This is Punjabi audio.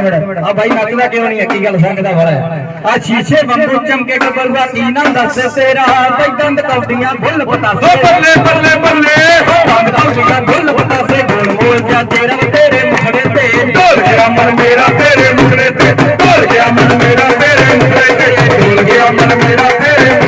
ਮਿੰਟ ਆ ਬਾਈ ਨੱਚਦਾ ਕਿਉਂ ਨਹੀਂ ਹੈ? ਕੀ ਗੱਲ ਸੰਗਦਾ ਵਾਲਾ ਆ ਸ਼ੀਸ਼ੇ ਵਾਂਗੂ ਚਮਕੇ ਕਬਲਵਾ ਕੀ ਨਾ ਦੱਸ? ਤੇਰਾ ਬਈ ਦੰਦ ਕੌਡੀਆਂ ਭੁੱਲ ਓ ਪਤਾਸੇ ਬੱਲੇ ਬੱਲੇ ਬੱਲੇ। ਦੰਦ ਕੌਡੀਆਂ ਭੁੱਲ ਪਤਾਸੇ ਗੋਲ ਮੋਲ ਜਾ ਤੇਰਾ ਤੇਰੇ